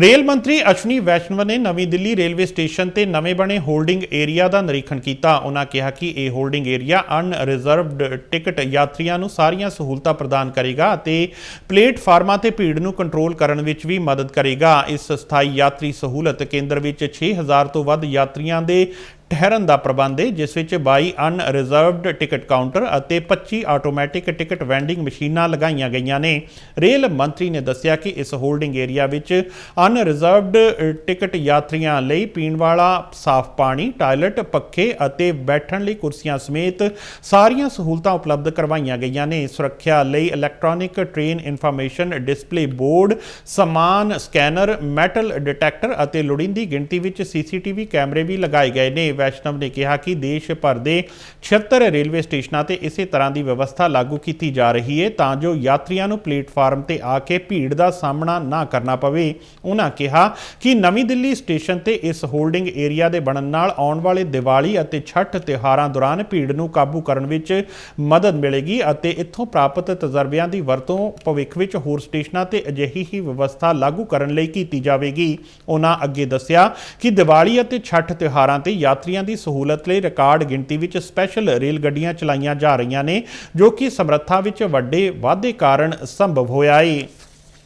Rail ਮੰਤਰੀ ਅਸ਼ਵਨੀ ਵੈਸ਼ਨਵ ਨੇ ਨਵੀਂ ਦਿੱਲੀ ਰੇਲਵੇ ਸਟੇਸ਼ਨ ਤੇ ਨਵੇਂ ਬਣੇ ਹੋਲਡਿੰਗ ਏਰੀਆ ਦਾ ਨਿਰੀਖਣ ਕੀਤਾ। ਉਹਨਾਂ ਕਿਹਾ ਕਿ ਇਹ ਹੋਲਡਿੰਗ ਏਰੀਆ ਅਨਰਿਜ਼ਰਵਡ ਟਿਕਟ ਯਾਤਰੀਆਂ ਨੂੰ ਸਾਰੀਆਂ ਸਹੂਲਤਾਂ ਪ੍ਰਦਾਨ ਕਰੇਗਾ ਅਤੇ ਪਲੇਟਫਾਰਮਾਂ ਤੇ ਭੀੜ ਨੂੰ ਕੰਟਰੋਲ ਕਰਨ ਵਿੱਚ ਵੀ ਮਦਦ ਕਰੇਗਾ। ਇਸ ਸਥਾਈ ਯਾਤਰੀ ਸਹੂਲਤ ਕੇਂਦਰ ਵਿੱਚ 6000 ਤੋਂ ਵੱਧ ਯਾਤਰੀਆਂ ਦੇ ਠਹਿਰਨ ਦਾ ਪ੍ਰਬੰਧ ਹੈ ਜਿਸ ਵਿੱਚ 22 ਅਨਰਿਜ਼ਰਵਡ ਟਿਕਟ ਕਾਊਂਟਰ ਅਤੇ 25 ਆਟੋਮੈਟਿਕ ਟਿਕਟ ਵੈਂਡਿੰਗ ਮਸ਼ੀਨਾਂ ਲਗਾਈਆਂ ਗਈਆਂ ਨੇ। ਰੇਲ ਮੰਤਰੀ ਨੇ ਦੱਸਿਆ ਕਿ ਇਸ ਹੋਲਡਿੰਗ ਏਰੀਆ ਵਿੱਚ ਅਨਰਿਜ਼ਰਵਡ ਟਿਕਟ ਯਾਤਰੀਆਂ ਲਈ ਪੀਣ ਵਾਲਾ ਸਾਫ਼ ਪਾਣੀ, ਟਾਇਲਟ, ਪੱਖੇ ਅਤੇ ਬੈਠਣ ਲਈ ਕੁਰਸੀਆਂ ਸਮੇਤ ਸਾਰੀਆਂ ਸਹੂਲਤਾਂ ਉਪਲਬਧ ਕਰਵਾਈਆਂ ਗਈਆਂ ਨੇ। ਸੁਰੱਖਿਆ ਲਈ electronic train information display board, ਸਮਾਨ ਸਕੈਨਰ, ਮੈਟਲ ਡਿਟੈਕਟਰ ਅਤੇ ਲੋੜੀਂਦੀ ਗਿਣਤੀ ਵਿੱਚ ਸੀਸੀਟੀਵੀ ਕੈਮਰੇ ਵੀ ਲਗਾਏ ਗਏ ਨੇ। ਵੈਸ਼ਨਵ ਨੇ ਕਿਹਾ ਕਿ ਦੇਸ਼ ਭਰ ਦੇ 76 ਰੇਲਵੇ ਸਟੇਸ਼ਨਾਂ ਤੇ ਇਸੇ ਤਰ੍ਹਾਂ ਦੀ ਵਿਵਸਥਾ ਲਾਗੂ ਕੀਤੀ ਜਾ ਰਹੀ ਹੈ ਤਾਂ ਜੋ ਯਾਤਰੀਆਂ ਨੂੰ ਪਲੇਟਫਾਰਮ ਤੇ ਆ ਕੇ ਭੀੜ ਦਾ ਸਾਹਮਣਾ ਨਾ ਕਰਨਾ ਪਵੇ। ਉਹਨਾਂ ਕਿਹਾ ਕਿ ਨਵੀਂ ਦਿੱਲੀ ਸਟੇਸ਼ਨ ਤੇ ਇਸ ਹੋਲਡਿੰਗ ਏਰੀਆ ਦੇ ਬਣਨ ਨਾਲ ਆਉਣ ਵਾਲੇ ਦੀਵਾਲੀ ਅਤੇ ਛਠ ਤਿਉਹਾਰਾਂ ਦੌਰਾਨ ਭੀੜ ਨੂੰ ਕਾਬੂ ਕਰਨ ਵਿੱਚ ਮਦਦ ਮਿਲੇਗੀ ਅਤੇ ਇੱਥੋਂ ਪ੍ਰਾਪਤ ਤਜਰਬਿਆਂ ਦੀ ਵਰਤੋਂ ਭਵਿੱਖ ਵਿੱਚ ਹੋਰ ਸਟੇਸ਼ਨਾਂ ਤੇ ਅਜਿਹੀ ਹੀ ਵਿਵਸਥਾ ਲਾਗੂ ਕਰਨ ਲਈ ਕੀਤੀ ਜਾਵੇਗੀ। ਉਹਨਾਂ ਅੱਗੇ ਦੱਸਿਆ ਕਿ ਦੀਵਾਲੀ ਅਤੇ ਛਠ ਤਿਉਹਾਰਾਂ ਤੇ ਯਾਤਰੀ ਯਾਤਰੀਆਂ ਦੀ ਸਹੂਲਤ ਲਈ ਰਿਕਾਰਡ ਗਿਣਤੀ ਵਿੱਚ ਸਪੈਸ਼ਲ ਰੇਲ ਗੱਡੀਆਂ ਚਲਾਈਆਂ ਜਾ ਰਹੀਆਂ ਨੇ, ਜੋ ਕਿ ਸਮਰੱਥਾ ਵਿੱਚ ਵੱਡੇ ਵਾਧੇ ਕਾਰਨ ਸੰਭਵ ਹੋਇਆ ਹੈ